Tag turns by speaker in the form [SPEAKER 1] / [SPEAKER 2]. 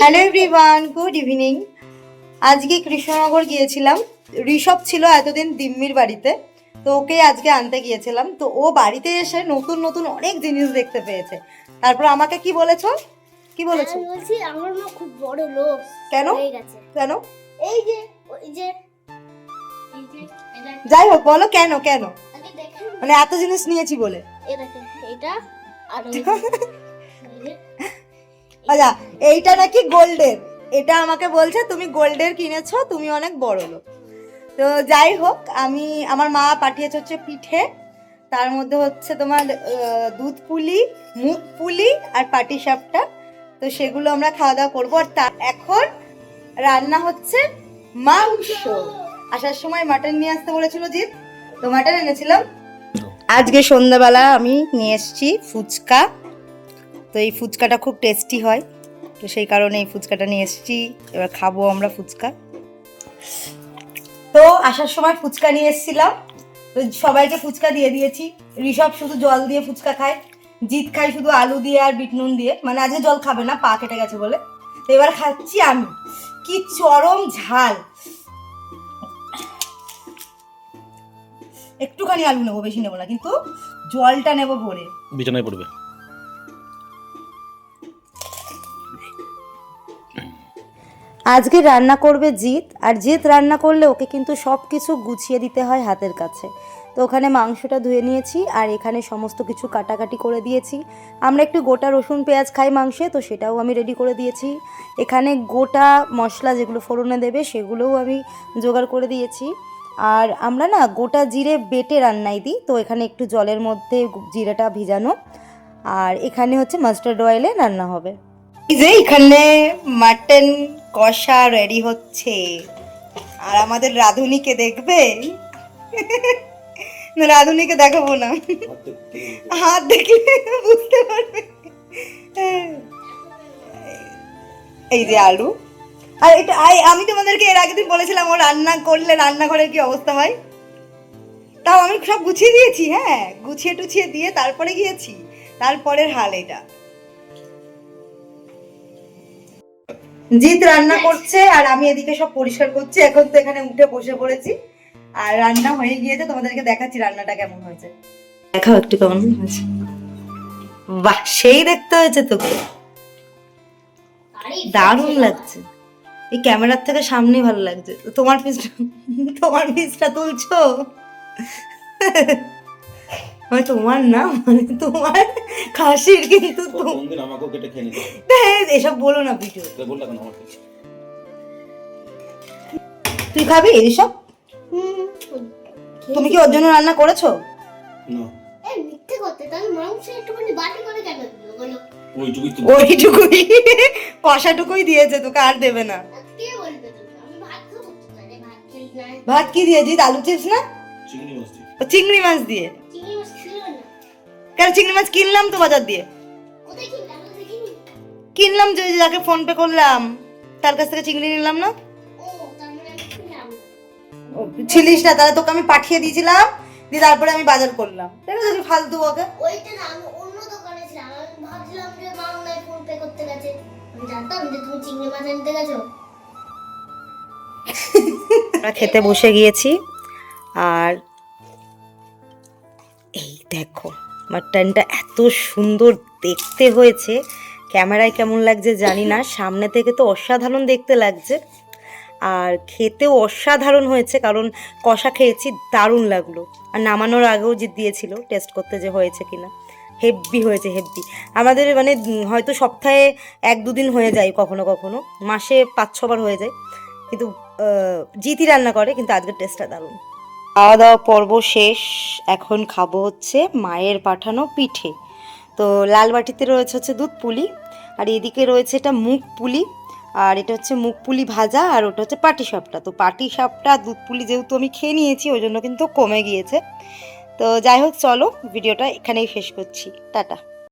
[SPEAKER 1] Hello everyone good evening আজকে কৃষ্ণনগর গিয়েছিলাম। ঋষভ ছিল এতদিন দিম্মির বাড়িতে তো ওকে আজকে আনতে গিয়েছিলাম। তো ও বাড়িতে এসে নতুন নতুন অনেক জিনিস দেখতে পেয়েছে। তারপর আমাকে কি বলেছ? কি বলেছ?
[SPEAKER 2] আমি বলছি আমার মা খুব বড় লোক।
[SPEAKER 1] কেন? কেন?
[SPEAKER 2] এই যে ওই যে এই যে
[SPEAKER 1] যাই হোক বলো কেন কেন? মানে এত জিনিস নিয়েছি বলে।
[SPEAKER 2] এটা আর
[SPEAKER 1] আচ্ছা এইটা নাকি গোল্ডের? এটা আমাকে বলছে তুমি গোল্ডের কিনেছো তুমি অনেক বড় লোক। তো যাই হোক আমি আমার মা পাঠিয়েছে হচ্ছে পিঠে তার মধ্যে হচ্ছে তোমার দুধ পুলি মুখ পুলি আর পাটি সাপটা। তো সেগুলো আমরা খাওয়া দাওয়া করব। আর তা এখন রান্না হচ্ছে মাংস। আসার সময় মাটন নিয়ে আসতে বলেছিল জিৎ তো মাটন এনেছিলাম। আজকে সন্ধ্যাবেলা আমি নিয়ে এসেছি ফুচকা। তো এই ফুচকাটা খুব টেস্টি হয়। তো সেই কারণে এই ফুচকাটা নিয়ে এসেছি। এবার খাব আমরা ফুচকা। তো আসার সময় ফুচকা নিয়ে এসেছিলাম। তো সবাইকে ফুচকা দিয়ে দিয়েছি। ঋষভ শুধু জল দিয়ে ফুচকা খায়। জিৎ খায় শুধু আলু দিয়ে আর বিট নুন দিয়ে। মানে আজকে জল খাবে না, পা কেটে গেছে বলে। তো এবার খাচ্ছি আমি। কি চরম ঝাল। একটুখানি আলু নেব, বেশি নেব না, কিন্তু জলটা নেব ভরে।
[SPEAKER 3] বিছানায় পড়বে।
[SPEAKER 1] আজকে রান্না করবে জিৎ, আর জিৎ রান্না করলে ওকে কিন্তু সব কিছু গুছিয়ে দিতে হয় হাতের কাছে। তো ওখানে মাংসটা ধুয়ে নিয়েছি, আর এখানে সমস্ত কিছু কাটাকাটি করে দিয়েছি। আমরা একটু গোটা রসুন, পেঁয়াজ খাই মাংসে, তো সেটাও আমি রেডি করে দিয়েছি। এখানে গোটা মশলা যেগুলো ফোড়নে দেবে, সেগুলোও আমি জোগাড় করে দিয়েছি। আর আমরা না গোটা জিরে বেটে রান্নাই দিই, তো এখানে একটু জলের মধ্যে জিরেটা ভিজানো। আর এখানে হচ্ছে মাস্টার্ড অয়েলে রান্না হবে। যে এখানে মাটন কষা রেডি হচ্ছে। আর আমাদের রাধুনিকে দেখবে? না, রাধুনিকে দেখাবো না। হাত দেখলে বুঝতে পারবে। এই যে আলু। আর এটা আমি তোমাদেরকে এর আগের দিন বলেছিলাম, ও রান্না করলে রান্নাঘরের কি অবস্থা হয়? তাও আমি সব গুছিয়ে দিয়েছি হ্যাঁ। গুছিয়ে টুছিয়ে দিয়ে তারপরে গিয়েছি। তারপরের হাল এটা। জিৎ রান্না করছে আর আমি এদিকে সব পরিষ্কার করছি। এখন তো এখানে উঠে বসে পড়েছি। আর রান্না হয়ে গিয়েছে তোমাদেরকে দেখাচ্ছি রান্নাটা কেমন হয়েছে। দেখাও একটু কেমন হয়েছে। বাহ সেই দেখতে হয়েছে তোকে। দারুণ লাগছে। এই ক্যামেরার থেকে সামনেই ভালো লাগছে। তোমার পিসটা তোমার পিসটা তুলছো? মানে তোমার না মানে তোমার খাসির কিন্তু
[SPEAKER 3] কোনদিন আমাকেও কেটে খেয়ে নিতে
[SPEAKER 1] এসব বলো না ভিডিও
[SPEAKER 3] বললা কেন আমাকে?
[SPEAKER 1] তুই খাবি এসব? তুমি কি ওর জন্য রান্না করেছ?
[SPEAKER 3] না।
[SPEAKER 2] এই মিথ্যে করতে তাহলে মাংস একটুখানি বাটি করে কেন দিল বলো?
[SPEAKER 3] ওইটুকুই
[SPEAKER 1] কষাটুকুই দিয়েছে তোকে আর দেবে না।
[SPEAKER 2] কে বলবে তুমি আমি ভাত খাব তো তাহলে ভাত খেলি না।
[SPEAKER 1] ভাত কি দিয়েছিস? আলু চিপস না?
[SPEAKER 3] চিংড়ি মাছ দিয়ে।
[SPEAKER 1] ও চিংড়ি মাছ দিয়ে?
[SPEAKER 2] চিংড়ি মাছ ছিল না।
[SPEAKER 1] কেন চিংড়ি মাছ কিনলাম তো বাজার দিয়ে? কিনলাম? যে যাকে ফোন পে করলাম তার কাছ থেকে চিংড়ি নিলাম না?
[SPEAKER 2] মানে আমি কিনলাম
[SPEAKER 1] ও, ছিলিস না তাহলে তোকে আমি পাঠিয়ে দিয়েছিলাম দিয়ে তারপরে আমি বাজার করলাম। ঠিক আছে ফালতু ওকে
[SPEAKER 2] না আমি অন্য দোকানে ছিলাম। আমি ভাবছিলাম যে বাংলায় ফোন পে করতে গেছে। আমি জানতাম যে তুমি চিংড়ি মাছ আনতে গেছো।
[SPEAKER 1] আমরা খেতে বসে গিয়েছি। আর এই দেখো মাটনটা এত সুন্দর দেখতে হয়েছে। ক্যামেরায় কেমন লাগছে জানি না, সামনে থেকে তো অসাধারণ দেখতে লাগছে। আর খেতেও অসাধারণ হয়েছে, কারণ কষা খেয়েছি, দারুণ লাগল। আর নামানোর আগেও যে দিয়েছিল টেস্ট করতে যে হয়েছে কিনা। হেভি হয়েছে হেভি আমাদের মানে হয়তো সপ্তাহে এক দুদিন হয়ে যায় কখনো কখনো, মাসে পাঁচ ছবার হয়ে যায়। কিন্তু জিতি রান্না করে, কিন্তু আজকের টেস্টটা দারুণ। খাওয়া দাওয়া পর্ব শেষ। এখন খাব হচ্ছে মায়ের পাঠানো পিঠে। তো লাল বাটিতে রয়েছে হচ্ছে দুধ পুলি, আর এদিকে রয়েছে এটা মুগ পুলি, আর এটা হচ্ছে মুগ পুলি ভাজা, আর ওটা হচ্ছে পাটি সাপটা। তো পাটি সাপটা, দুধ পুলি যেহেতু আমি খেয়ে নিয়েছি, ওই জন্য কিন্তু কমে গিয়েছে। তো যাই হোক, চলো, ভিডিওটা এখানেই শেষ করছি। টাটা।